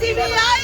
CBI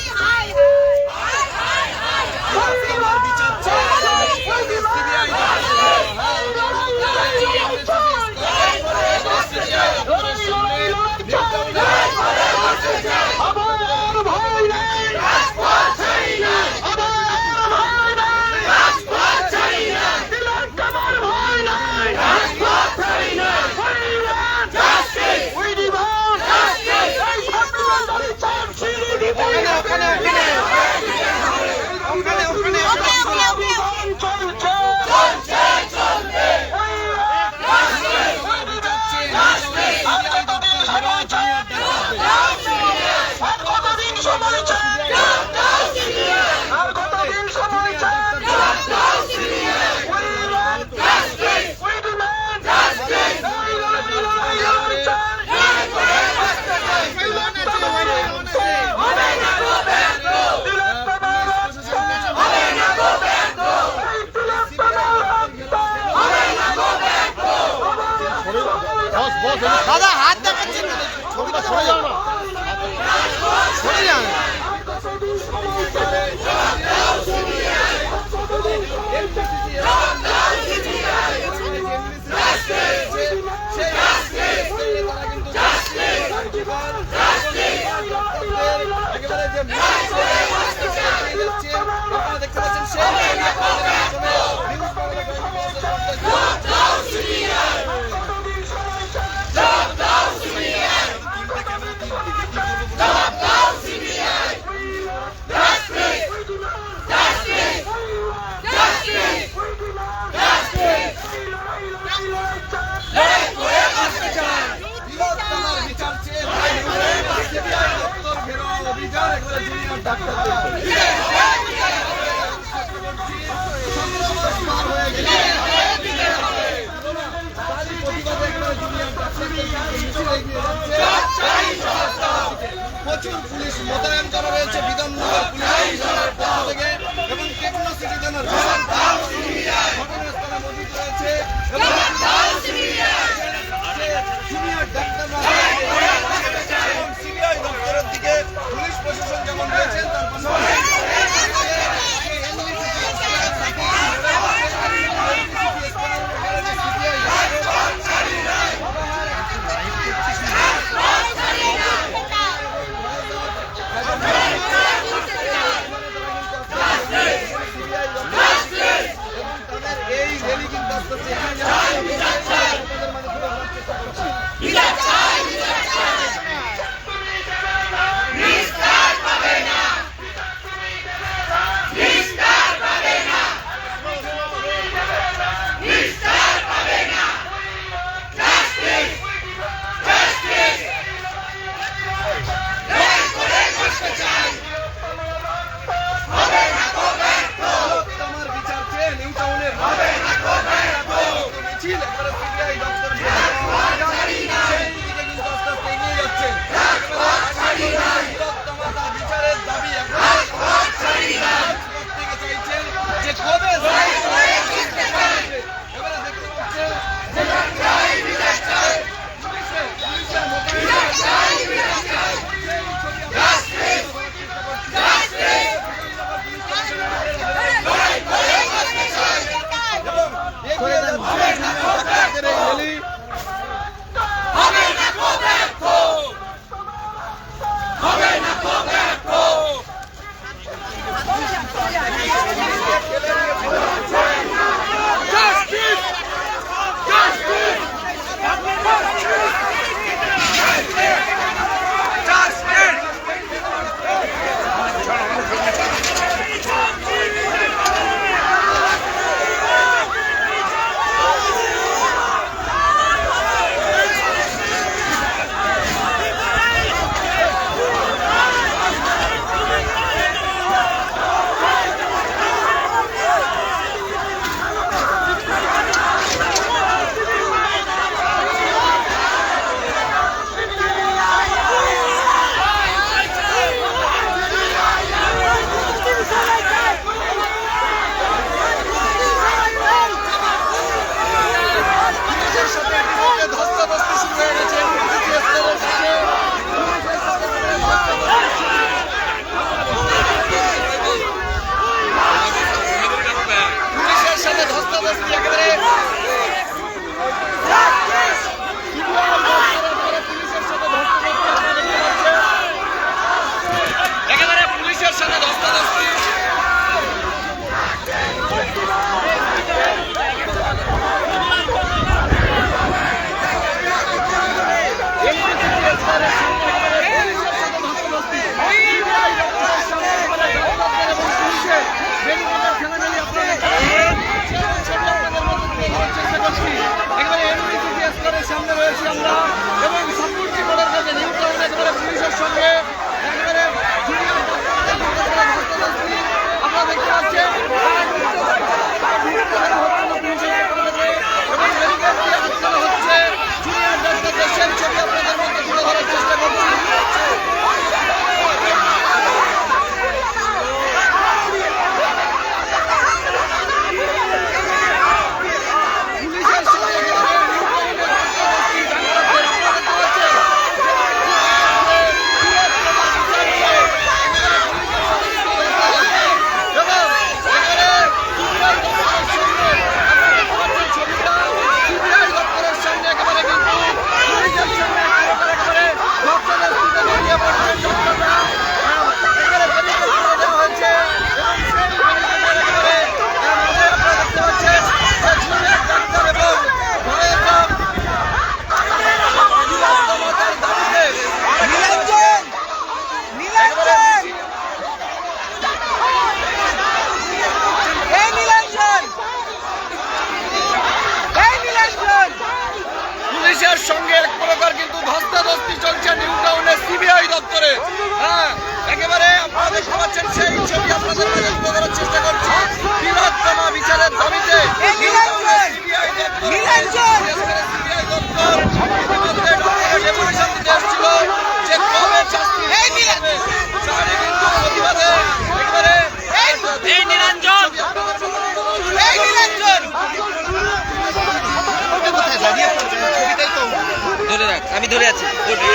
ধরে রাখ আমি ধরে আছি। ধরে।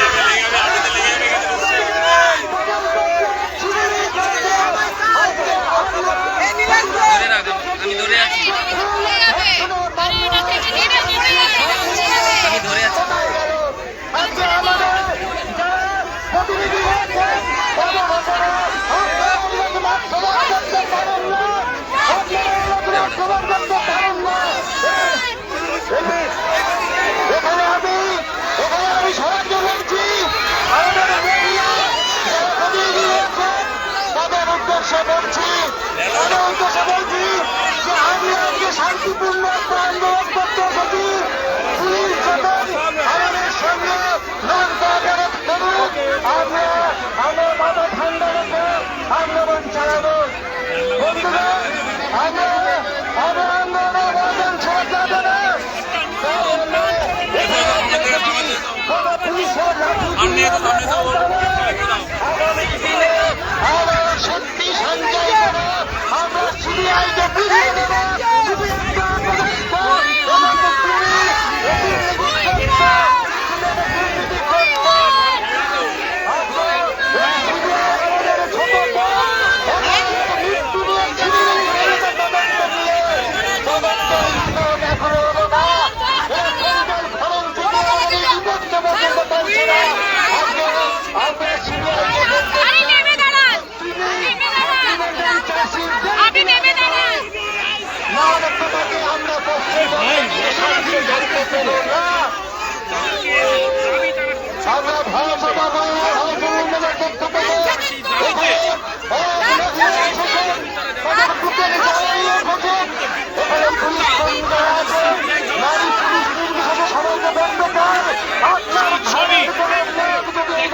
রাখ আমি ধরে আছি। আমি ধরে আছি। আচ্ছা, শান্তিপূর্ণ একটা আন্দোলন করতে এসেছি পুলিশ যখন আমাদের সঙ্গে লড়াই করুক আমরা আমরা মাথা ঠান্ডা রেখে আন্দোলন চালাবো আমরা সত্যি সঞ্চয় করো আমরা সিবিআইকে বুঝিয়ে দেবো।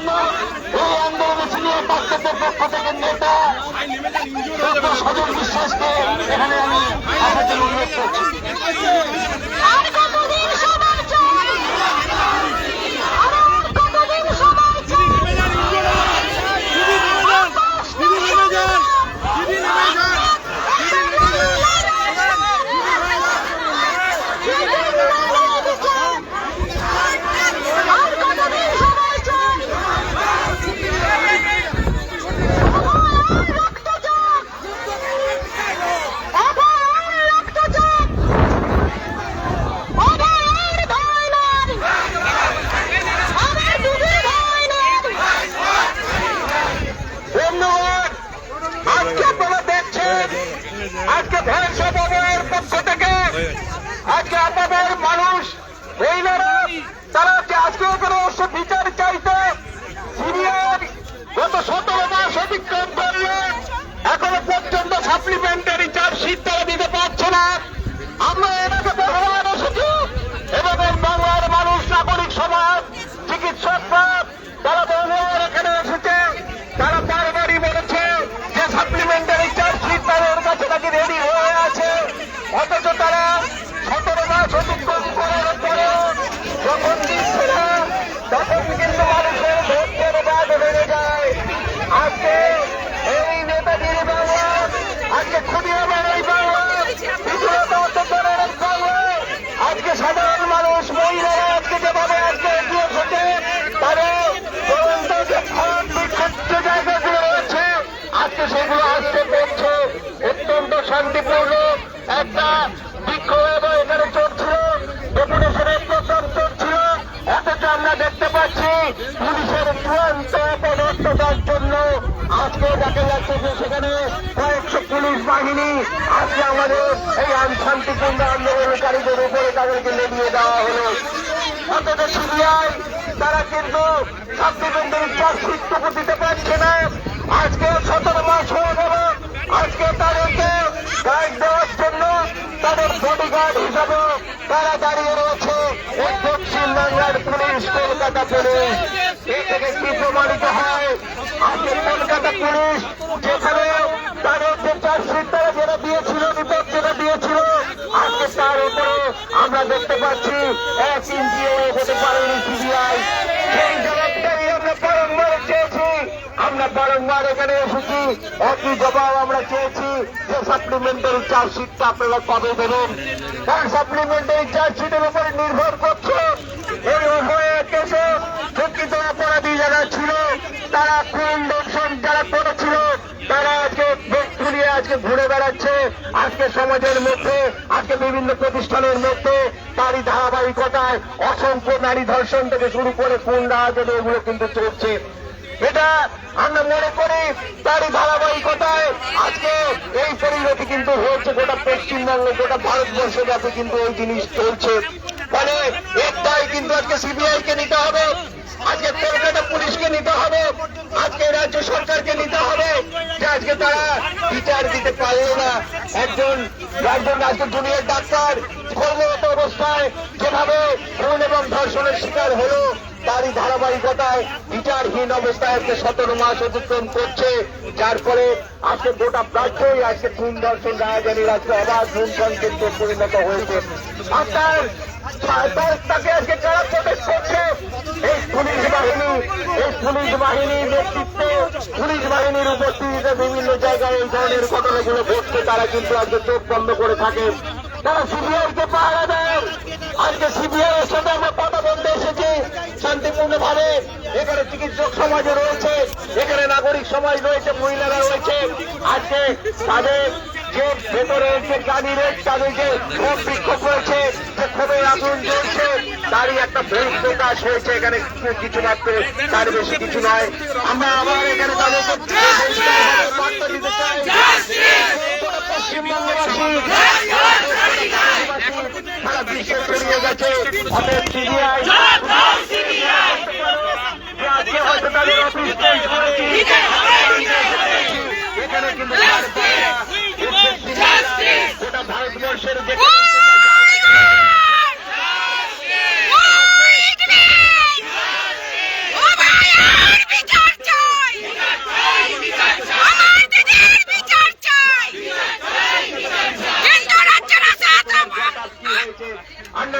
জন্য এই আন্দোলনে সিনিয়র বাচ্চাদের পক্ষ থেকে নেতা ডক্টর সজল বিশ্বাসকে এখানে আমি আসার জন্য অনুরোধ করছি। শান্তিপূর্ণ একটা বিক্ষোভ এখানে চলছিল। ডেপুটেশনের প্রোগ্রাম চলছিল। অথচ আমরা দেখতে পাচ্ছি, পুলিশের চূড়ান্ত পদস্থতার জন্য আজকে দেখা যাচ্ছে যে সেখানে কয়েকশো পুলিশ বাহিনী আজকে আমাদের এই শান্তিপূর্ণ আন্দোলনকারীদের উপরে তাদেরকে লেগিয়ে দেওয়া হলো। অথচ সিবিআই, তারা কিন্তু চার্জশিট টুকু দিতে পারছে না আজকে সতেরো মাস হয়ে গেল আজকে তাদেরকে গাইড দেওয়ার জন্য তাদের বডিগার্ড হিসাবে তারা দাঁড়িয়ে রয়েছে। এই বাংলার পুলিশ কলকাতা পুলিশ। এ থেকে কি প্রমাণিত হয়? আজকে কলকাতা পুলিশ যেখানে তাদের যে চার্জশিট তারা যেটা দিয়েছিল রিপোর্ট যেটা দিয়েছিল, আজকে তার উপরে আমরা দেখতে পাচ্ছি এক ইঞ্চিও হতে পারেনি সিবিআই সেই জবাবদারি আমরা বারংবার চেয়েছি আমরা বারংবার এখানে এসেছি। একই জবাব আমরা চেয়েছি যে সাপ্লিমেন্টারি চার্জশিটটা আপনারা কবে দেবেন? কারণ সাপ্লিমেন্টারি চার্জশিটের উপরে নির্ভর করছে। এই উভয় কেসে প্রকৃত অপরাধী যারা ছিল, তারা খুন দর্শন যারা করেছিল, তারা আজকে ফুলিয়ে আজকে ঘুরে বেড়াচ্ছে। আজকে সমাজের মধ্যে, আজকে বিভিন্ন প্রতিষ্ঠানের মধ্যে তারই ধারাবাহিকতায় অসংখ্য নারী ধর্ষণ থেকে শুরু করে খুন রাহাজনে এগুলো কিন্তু চলছে। এটা আমরা মনে করি তারই ধারাবাহিকতায় আজকে এই পরিণতি কিন্তু হয়েছে গোটা পশ্চিমবঙ্গ, গোটা ভারতবর্ষ ব্যাপী কিন্তু এই জিনিস চলছে। ফলে এর দায় কিন্তু আজকে সিবিআই কে নিতে হবে, আজকে কলকাতা পুলিশকে নিতে হবে, আজকে রাজ্য সরকারকে নিতে হবে যে আজকে তারা বিচার দিতে পারল না। একজন একজন রাজ্য জুনিয়র ডাক্তার, কর্মরত অবস্থায় যেভাবে খুন এবং ধর্ষণের শিকার হলো তারই ধারাবাহিকতায় বিচারহীন অবস্থায় আজকে সতেরো মাস অতিক্রম করছে, যার ফলে আজকে গোটা প্রাচ্যই আজকে খুন ধর্ষণ রাজধানীর আজকে অবাধ লুণ্ঠন কেন্দ্রে পরিণত হয়েছে। আপনার তাকে আজকে কারা প্রোটেক্ট করছে? এই পুলিশ বাহিনী, এই পুলিশ বাহিনীর নেতৃত্বে পুলিশ বাহিনীর উপস্থিতিতে বিভিন্ন জায়গায় এই ধরনের ঘটনাগুলো ঘটছে, তারা কিন্তু আজকে চোখ বন্ধ করে থাকে তারা সিবিআই কে পাহারা দেয়। আজকে সিবিআই এর সাথে আমরা কথা বলতে এসেছি। শান্তিপূর্ণ ভাবে এখানে চিকিৎসক সমাজে রয়েছে। এখানে নাগরিক সমাজ রয়েছে মহিলারা রয়েছে। আজকে তাদের যে ভেতরে যে গাড়ির তাদের যে ক্ষোভ বিক্ষোভ রয়েছে যে ক্ষোভের আগুন জ্বলছে তারই একটা বই প্রকাশ হয়েছে। এখানে কিছু মাত্র তার বেশি কিছু নয়। আমরা আবার এখানে তাদেরকে সারা বিশ্বে ছড়িয়ে গেছে অনেক সিবিআই আজকে হয়তো তাদের অফিস এখানে কিন্তু গোটা ভারতবর্ষের যে ও ভাই আর বিচার চাই আমার দিদির বিচার চাই কেন্দ্র রাজ্যের সাথে আন্ডার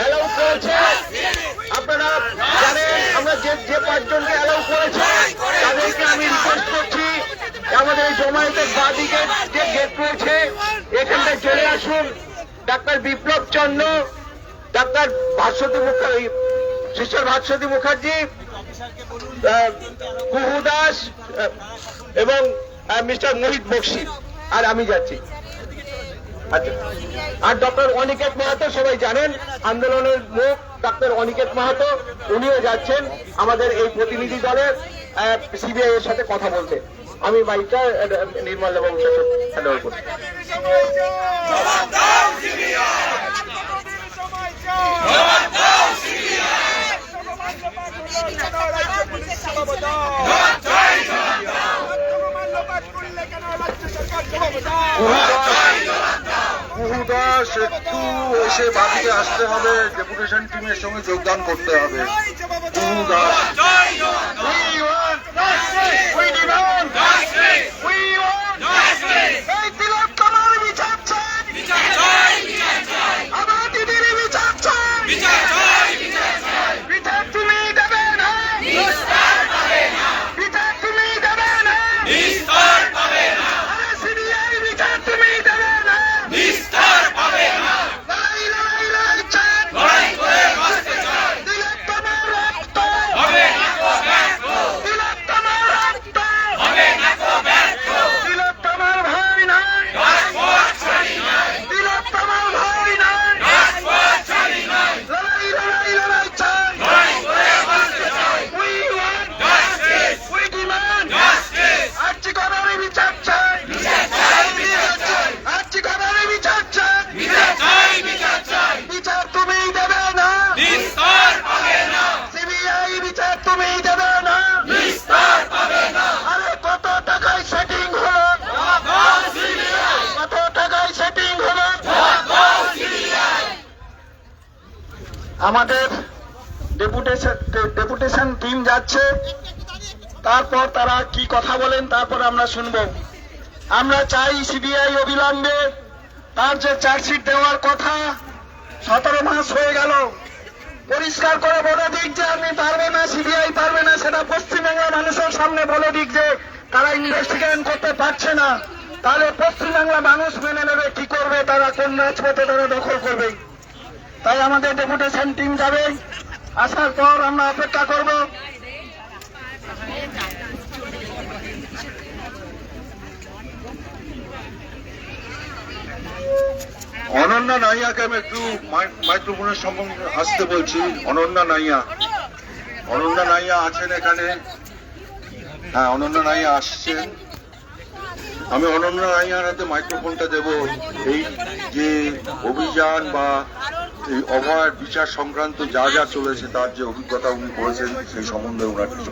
অ্যালাউ করেছে? আপনারা জানেন, আমরা যে যে পাঁচজনকে অ্যালাউ করেছে, তাদেরকে আমি রিকোয়েস্ট করছি আমাদের এই জমায়েতের বাদিকে যে গেট রয়েছে, এখানটায় চলে আসুন। Doctor Biplab Chandra, doctor Bhaswati Mukherjee sister Bhaswati Mukherjee Kuhu Das এবং মিস্টার মোহিত বক্সি। আর আমি যাচ্ছি। আচ্ছা। আর ডক্টর অনিকেত মাহাতো সবাই জানেন আন্দোলনের মুখ ডক্টর অনিকেত মাহাতো উনিও যাচ্ছেন আমাদের এই প্রতিনিধি দলের সিবিআই এর সাথে কথা বলতে। আমি বাইকটা নির্মল বাবুর সাথে হ্যান্ড ওভার করছি কুহু দাস একটু এসে বাড়িতে আসতে হবে ডেপুটেশন টিমের সঙ্গে যোগদান করতে হবে। কুহু দাস We want বিচার আমাদের ডেপুটেশন ডেপুটেশন টিম যাচ্ছে। তারপর তারা কি কথা বলেন, তারপর আমরা শুনব। আমরা চাই সিবিআই অবিলম্বে তার যে চার্জশিট দেওয়ার কথা, সতেরো মাস হয়ে গেল। পরিষ্কার করে বলে দিক যে আমি পারব না, সিবিআই পারবে না, সেটা পশ্চিমবাংলার মানুষের সামনে বলে দিক যে তারা ইনভেস্টিগেশন করতে পারছে না। তাহলে পশ্চিমবাংলা মানুষ মেনে নেবে, কি করবে, তারা কোন রাজপথে তারা দখল করবে? আমাদের ডেপুটেশন টিম যাবে। আসার পর আমরা অপেক্ষা করব। অনন্যা নাইয়াকে আমি একটু মাইক্রোফোনের সম্বন্ধে আসতে বলছি। অনন্যা নাইয়া। অনন্যা নাইয়া আছেন এখানে। হ্যাঁ অনন্যা নাইয়া আসছেন। আমি অনন্যা নাইয়ার হাতে মাইক্রোফোনটা দেব। এই যে অভিযান বা এই অভয়ার বিচার সংক্রান্ত যা যা চলেছে, তার যে অভিজ্ঞতা উনি করেছেন, সেই সম্বন্ধে ওনার কিছু